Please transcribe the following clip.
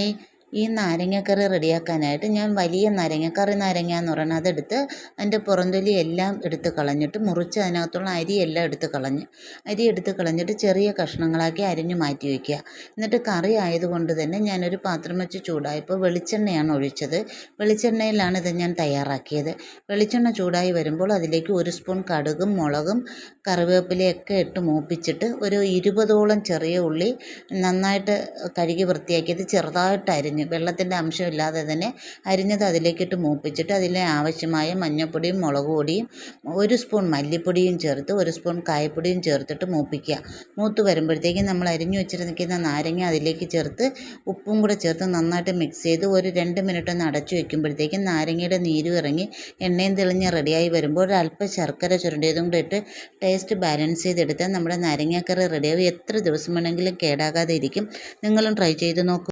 मलाई ഈ നാരങ്ങക്കറി റെഡിയാക്കാനായിട്ട് ഞാൻ വലിയ നാരങ്ങക്കറി കറി നാരങ്ങ എന്ന് പറയുന്നത് അതെടുത്ത് അതിന്റെ പുറന്തൊലി എല്ലാം എടുത്ത് കളഞ്ഞിട്ട് മുറിച്ച് അതിനകത്തുള്ള അരിയെല്ലാം എടുത്ത് കളഞ്ഞ് അരി എടുത്ത് കളഞ്ഞിട്ട് ചെറിയ കഷ്ണങ്ങളാക്കി അരിഞ്ഞ് മാറ്റി വയ്ക്കുക. എന്നിട്ട് കറി ആയതുകൊണ്ട് തന്നെ ഞാനൊരു പാത്രം വെച്ച് ചൂടായപ്പോൾ വെളിച്ചെണ്ണയാണ് ഒഴിച്ചത്. വെളിച്ചെണ്ണയിലാണ് ഇത് ഞാൻ തയ്യാറാക്കിയത്. വെളിച്ചെണ്ണ ചൂടായി വരുമ്പോൾ അതിലേക്ക് ഒരു സ്പൂൺ കടുകും മുളകും കറിവേപ്പിലയൊക്കെ ഇട്ട് മൂപ്പിച്ചിട്ട് ഒരു ഇരുപതോളം ചെറിയ ഉള്ളി നന്നായിട്ട് കഴുകി വൃത്തിയാക്കിയത് ചെറുതായിട്ട് അരിഞ്ഞ് വെള്ളത്തിന്റെ അംശമില്ലാതെ തന്നെ അരിഞ്ഞത് അതിലേക്കിട്ട് മൂപ്പിച്ചിട്ട് അതിലെ ആവശ്യമായ മഞ്ഞൾപ്പൊടിയും മുളക് പൊടിയും ഒരു സ്പൂൺ മല്ലിപ്പൊടിയും ചേർത്ത് ഒരു സ്പൂൺ കായപ്പൊടിയും ചേർത്തിട്ട് മൂപ്പിക്കുക. മൂത്ത് വരുമ്പോഴത്തേക്കും നമ്മൾ അരിഞ്ഞു വെച്ചിരിക്കുന്ന നാരങ്ങ അതിലേക്ക് ചേർത്ത് ഉപ്പും കൂടെ ചേർത്ത് നന്നായിട്ട് മിക്സ് ചെയ്ത് ഒരു രണ്ട് മിനിറ്റ് ഒന്ന് അടച്ചു വെക്കുമ്പോഴത്തേക്കും നാരങ്ങയുടെ നീരും ഇറങ്ങി എണ്ണയും തെളിഞ്ഞ് റെഡിയായി വരുമ്പോൾ ഒരു അല്പം ശർക്കര ചുരണ്ടിയതും കൂടെ ഇട്ട് ടേസ്റ്റ് ബാലൻസ് ചെയ്തെടുത്താൽ നമ്മുടെ നാരങ്ങാക്കറി റെഡിയാവും എത്ര ദിവസം വേണമെങ്കിലും കേടാകാതെ ഇരിക്കും. നിങ്ങളും ട്രൈ ചെയ്ത് നോക്കൂ.